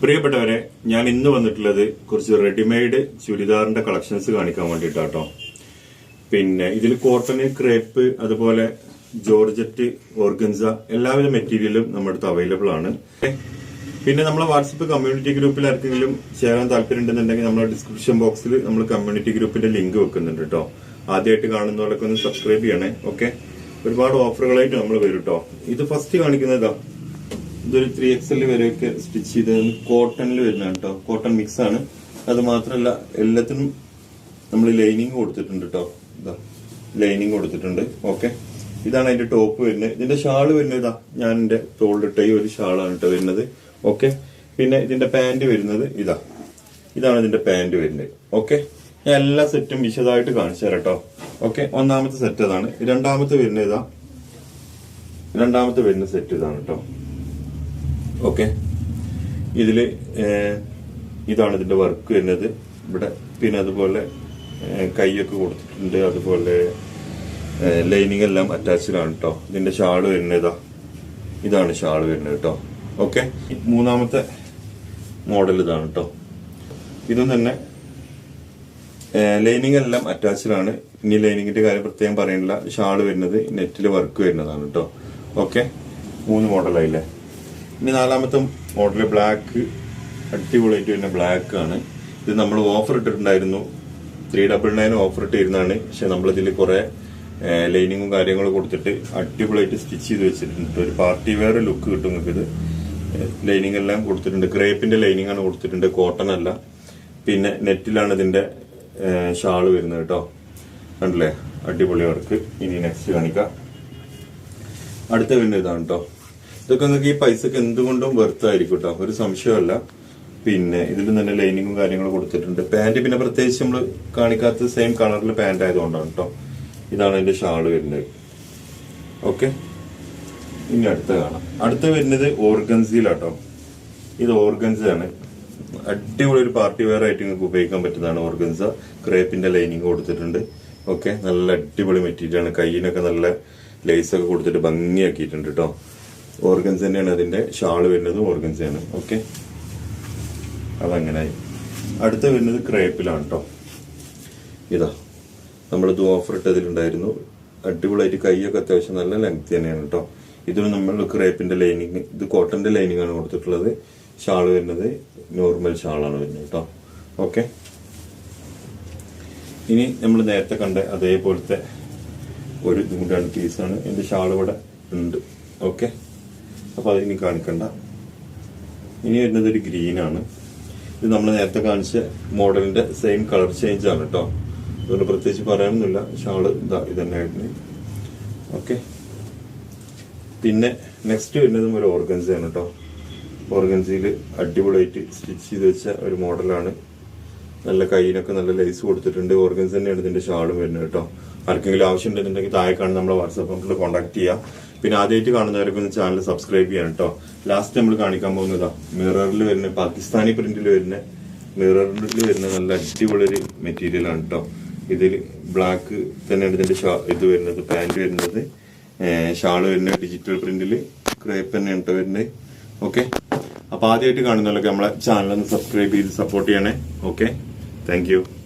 പ്രിയപ്പെട്ടവരെ ഞാൻ ഇന്ന് വന്നിട്ടുള്ളത് കുറച്ച് റെഡിമെയ്ഡ് ചുരിദാറിന്റെ കളക്ഷൻസ് കാണിക്കാൻ വേണ്ടിയിട്ടാട്ടോ പിന്നെ ഇതിൽ കോട്ടൺ ക്രേപ്പ് അതുപോലെ ജോർജറ്റ് ഓർഗൻസ എല്ലാവിധ മെറ്റീരിയലും നമ്മുടെ അടുത്ത് അവൈലബിൾ ആണ്. പിന്നെ നമ്മളെ വാട്സപ്പ് കമ്മ്യൂണിറ്റി ഗ്രൂപ്പിൽ ആർക്കെങ്കിലും ചേരാൻ താല്പര്യമുണ്ടെന്നുണ്ടെങ്കിൽ നമ്മളെ ഡിസ്ക്രിപ്ഷൻ ബോക്സിൽ നമ്മൾ കമ്മ്യൂണിറ്റി ഗ്രൂപ്പിന്റെ ലിങ്ക് വെക്കുന്നുണ്ട് കേട്ടോ ആദ്യമായിട്ട് കാണുന്നവരൊക്കെ ഒന്ന് സബ്സ്ക്രൈബ് ചെയ്യണേ ഓക്കെ ഒരുപാട് ഓഫറുകളായിട്ട് നമ്മൾ വരും കേട്ടോ ഇത് ഫസ്റ്റ് കാണിക്കുന്നതാ ഇതൊരു ത്രീ എക്സൽ വരെയൊക്കെ സ്റ്റിച്ച് ചെയ്ത് കോട്ടണിൽ വരുന്നതാണ് കേട്ടോ കോട്ടൺ മിക്സ് ആണ്. അത് മാത്രമല്ല എല്ലാത്തിനും നമ്മൾ ലൈനിങ് കൊടുത്തിട്ടുണ്ട് കേട്ടോ ഇതാ ലൈനിങ് കൊടുത്തിട്ടുണ്ട്. ഓക്കെ ഇതാണ് അതിന്റെ ടോപ്പ് വരുന്നത്. ഇതിന്റെ ഷാൾ വരുന്നത് ഇതാ ഞാൻ എന്റെ തോളിലിട്ട ഈ ഒരു ഷാളാണ് കേട്ടോ വരുന്നത്. ഓക്കെ പിന്നെ ഇതിന്റെ പാന്റ് വരുന്നത് ഇതാ. ഇതാണ് ഇതിന്റെ പാന്റ് വരുന്നത്. ഓക്കെ ഞാൻ എല്ലാ സെറ്റും വിശദമായിട്ട് കാണിച്ചു തരാം കേട്ടോ ഓക്കെ ഒന്നാമത്തെ സെറ്റ് അതാണ് രണ്ടാമത്തെ വരുന്നത് ഇതാ. രണ്ടാമത്തെ വരുന്ന സെറ്റ് ഇതാണ് കേട്ടോ ഓക്കെ. ഇതിൽ ഇതാണ് ഇതിന്റെ വർക്ക് വരുന്നത്. ഇവിടെ പിന്നെ അതുപോലെ കൈയൊക്കെ കൊടുത്തിട്ടുണ്ട്. അതുപോലെ ലൈനിങ് എല്ലാം അറ്റാച്ച്ഡ് ആണ് കേട്ടോ ഇതിന്റെ ഷാൾ വരുന്നതാ ഇതാ. ഇതാണ് ഷാൾ വരുന്നത് കേട്ടോ ഓക്കെ. മൂന്നാമത്തെ മോഡൽ ഇതാണ് കേട്ടോ ഇതും തന്നെ ലൈനിങ് എല്ലാം അറ്റാച്ച്ഡ് ആണ്. ഇനി ലൈനിങ്ങിന്റെ കാര്യം പ്രത്യേകം പറയുന്നില്ല ഷാൾ വരുന്നത് നെറ്റിൽ വർക്ക് വരുന്നതാണ് കേട്ടോ ഓക്കെ. മൂന്ന് മോഡലായില്ലേ ഇനി നാലാമത്തെ മോഡൽ ബ്ലാക്ക് അടിപൊളിയായിട്ട് വരുന്ന ബ്ലാക്ക് ആണ്. ഇത് നമ്മൾ ഓഫർ ഇട്ടിട്ടുണ്ടായിരുന്നു. ത്രീ ഡബിൾ നയൻ ഓഫർ ഇട്ടിരുന്നതാണ്. പക്ഷെ നമ്മളിതിൽ കുറെ ലൈനിങ്ങും കാര്യങ്ങളും കൊടുത്തിട്ട് അടിപൊളിയായിട്ട് സ്റ്റിച്ച് ചെയ്ത് വെച്ചിട്ടുണ്ട്. ഒരു പാർട്ടി വെയർ ലുക്ക് കിട്ടും നിങ്ങൾക്ക് ഇത് ലൈനിങ് എല്ലാം കൊടുത്തിട്ടുണ്ട്. ക്രേപ്പിന്റെ ലൈനിങ് ആണ് കൊടുത്തിട്ടുണ്ട്. കോട്ടൺ അല്ല. പിന്നെ നെറ്റിലാണ് ഇതിന്റെ ഷാൾ വരുന്നത് കേട്ടോ. കണ്ടില്ലേ? അടിപൊളി വർക്ക് ഇനി നെക്സ്റ്റ് കാണിക്കാം. അടുത്ത വരുന്ന ഇതാണ് കേട്ടോ. ഇതൊക്കെ നിങ്ങൾക്ക് ഈ പൈസക്ക് എന്തുകൊണ്ടും വെർത്തായിരിക്കും കേട്ടോ ഒരു സംശയമല്ല. പിന്നെ ഇതിൽ തന്നെ ലൈനിങ്ങും കാര്യങ്ങളും കൊടുത്തിട്ടുണ്ട്. പാന്റ് പിന്നെ പ്രത്യേകിച്ച് നമ്മൾ കാണിക്കാത്ത സെയിം കളറിൽ പാന്റ് ആയതുകൊണ്ടാണ് കേട്ടോ ഇതാണ് അതിന്റെ ഷാൾ വരുന്നത്. ഓക്കെ ഇനി അടുത്ത കാണാം. അടുത്ത വരുന്നത് ഓർഗൻസിയിലാട്ടോ ഇത് ഓർഗൻസ ആണ്. അടിപൊളി ഒരു പാർട്ടി വെയർ ആയിട്ട് നിങ്ങൾക്ക് ഉപയോഗിക്കാൻ പറ്റുന്നതാണ് ഓർഗൻസ. ക്രേപ്പിന്റെ ലൈനിങ് കൊടുത്തിട്ടുണ്ട്. ഓക്കെ നല്ല അടിപൊളി മെറ്റീരിയൽ ആണ്. കയ്യിനൊക്കെ നല്ല ലേസ് ഒക്കെ കൊടുത്തിട്ട് ഭംഗിയാക്കിയിട്ടുണ്ട് കേട്ടോ ഓർഗൻസ് തന്നെയാണ്. അതിന്റെ ഷാൾ ഓർഗൻസ് ആണ്. ഓക്കെ അതങ്ങനായി. അടുത്ത വരുന്നത് ക്രേപ്പിലാണ് കേട്ടോ ഇതാ നമ്മൾ നമ്മളിത് ഓഫർ ഇട്ടതിലുണ്ടായിരുന്നു. അടിപൊളിയായിട്ട് കൈയൊക്കെ അത്യാവശ്യം നല്ല ലെങ്ത് തന്നെയാണ് കേട്ടോ ഇതിന് നമ്മൾ ക്രേപ്പിന്റെ ലൈനിങ് ഇത് കോട്ടന്റെ ലൈനിങ് ആണ് കൊടുത്തിട്ടുള്ളത്. ഷാൾ വരുന്നത് നോർമൽ ഷാളാണ് വരുന്നത് കേട്ടോ ഓക്കെ ഇനി നമ്മൾ നേരത്തെ കണ്ട അതേപോലത്തെ ഒരു ഇതും കൂടെയാണ് പീസാണ് എന്റെ ഷാൾ ഇവിടെ ഉണ്ട്. ഓക്കെ അപ്പൊ അതിനി കാണിക്കണ്ട. ഇനി വരുന്നത് ഒരു ഗ്രീനാണ് ഇത് നമ്മൾ നേരത്തെ കാണിച്ച മോഡലിന്റെ സെയിം കളർ ചേഞ്ച് ആണ് കേട്ടോ അതുകൊണ്ട് പ്രത്യേകിച്ച് പറയാനൊന്നുമില്ല. ഷാൾ ഇതാ ഇത് തന്നെയായിരുന്നു ഓക്കെ പിന്നെ നെക്സ്റ്റ് വരുന്നതും ഒരു ഓർഗൻസയാണ് കേട്ടോ ഓർഗൻസിയിൽ അടിപൊളിയായിട്ട് സ്റ്റിച്ച് ചെയ്ത് വെച്ച ഒരു മോഡലാണ് നല്ല കയ്യിനൊക്കെ നല്ല ലൈസ് കൊടുത്തിട്ടുണ്ട്. ഓർഗൻസ് തന്നെയാണ് ഇതിന്റെ ഷാളും വരുന്നത് കേട്ടോ. ആർക്കെങ്കിലും ആവശ്യം ഉണ്ടെന്നുണ്ടെങ്കിൽ താഴെ കാണുന്ന നമ്മളെ വാട്സാപ്പ് നമ്പറിൽ കോൺടാക്ട് ചെയ്യാം. പിന്നെ ആദ്യമായിട്ട് കാണുന്നവർക്കൊന്ന് ചാനൽ സബ്സ്ക്രൈബ് ചെയ്യണം കേട്ടോ. ലാസ്റ്റ് നമ്മൾ കാണിക്കാൻ പോകുന്നതാ മിററിൽ വരുന്ന പാകിസ്ഥാനി പ്രിന്റിൽ വരുന്ന മിററിൽ വരുന്ന നല്ല അടിപൊളി ഒരു മെറ്റീരിയൽ ആണ് കേട്ടോ. ഇതിൽ ബ്ലാക്ക് തന്നെയാണ് ഇതിന്റെ ഇത് വരുന്നത് പാന്റ് വരുന്നത്. ഷാൾ വരുന്നത് ഡിജിറ്റൽ പ്രിന്റിൽ ക്രേപ്പ് തന്നെയാണ് കേട്ടോ വരുന്നത്. ഓക്കെ അപ്പൊ ആദ്യമായിട്ട് കാണുന്നവരൊക്കെ നമ്മളെ ചാനൽ ഒന്ന് സബ്സ്ക്രൈബ് ചെയ്ത് സപ്പോർട്ട് ചെയ്യണേ. Okay Thank you.